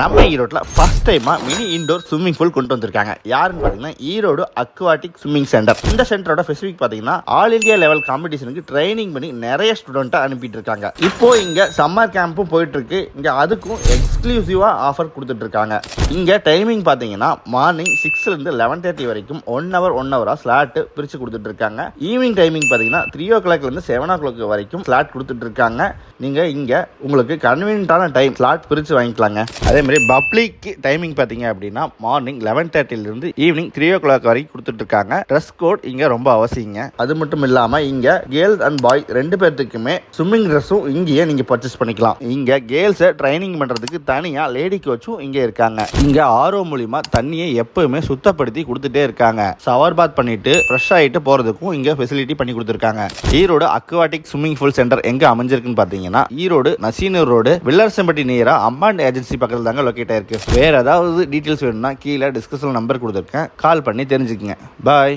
நம்ம ஈரோட்டில் ஃபர்ஸ்ட் டைமாக மினி இண்டோர் ஸ்விம்மிங் பூல் கொண்டு வந்திருக்காங்க. யாருன்னு பார்த்தீங்கன்னா ஈரோடு அக்வாட்டிக் ஸ்விம்மிங் சென்டர் இந்த சென்டரோட ஸ்பெசிஃபிக் பார்த்தீங்கன்னா ஆல் இந்தியா லெவல் காம்படிஷனுக்கு ட்ரைனிங் பண்ணி நிறைய ஸ்டூடெண்ட்டை அனுப்பிட்டு இருக்காங்க. இப்போ இங்கே சம்மர் கேம்பும் போயிட்டு இருக்கு. இங்கே அதுக்கும் எக்ஸ்க்ளூசிவாக ஆஃபர் கொடுத்துட்டு இருக்காங்க. இங்கே டைமிங் பார்த்தீங்கன்னா மார்னிங் சிக்ஸ்லேருந்து லெவன் தேர்ட்டி வரைக்கும் ஒன் ஹவர் ஒன் ஹவராக ஸ்லாட்டு பிரித்து கொடுத்துட்டு இருக்காங்க. ஈவினிங் டைமிங் பார்த்தீங்கன்னா த்ரீ ஓ கிளாக்லேருந்து செவன் ஓ கிளாக் வரைக்கும் ஸ்லாட் கொடுத்துட்டு இருக்காங்க. நீங்கள் இங்கே உங்களுக்கு கன்வீனியன்ட்டான டைம் ஸ்லாட் பிரித்து வாங்கிக்கலாங்க. அதே மாதிரி பப்ளிக் டைமிங் பார்த்தீங்க அப்படின்னா மார்னிங் லெவன் தேர்ட்டிலிருந்து ஈவினிங் த்ரீ ஓ கிளாக் வரைக்கும் கொடுத்துட்டு இருக்காங்க ட்ரெஸ் கோட் இங்கே ரொம்ப அவசியங்க. அது மட்டும் இல்லாமல் இங்கே கேர்ள்ஸ் அண்ட் பாய் ரெண்டு பேர்த்துக்குமே ஸ்விம்மிங் ட்ரெஸ்ஸும் இங்கேயே நீங்கள் பர்ச்சேஸ் பண்ணிக்கலாம். இங்கே கேர்ள்ஸை ட்ரைனிங் பண்ணுறதுக்கு தனியாக லேடி கோச்சும் இங்கே இருக்காங்க. இங்கே ஆர்ஓ மூலிமா தண்ணியை எப்பவுமே சுத்தப்படுத்தி கொடுத்துட்டே இருக்காங்க. ஷவர் பாத் பண்ணிட்டு ஃப்ரெஷ் ஆகிட்டு போகிறதுக்கும் இங்கே ஃபெசிலிட்டி பண்ணி கொடுத்துருக்காங்க. Erode aquatic swimming pool centre எங்கே அமைஞ்சிருக்குன்னு பார்த்தீங்கன்னா ஈரோடு நசீனூர் ரோடு வில்லரசம்பட்டி நேராக அம்பாண்ட் ஏஜென்சி பக்கத்தில் தாங்க லொக்கேட் ஆயிருக்கு. வேற ஏதாவது டீட்டெயில்ஸ் வேணும்னா கீழே டிஸ்கஷன் நம்பர் கொடுத்துருக்கேன். கால் பண்ணி தெரிஞ்சுக்கங்க. பாய்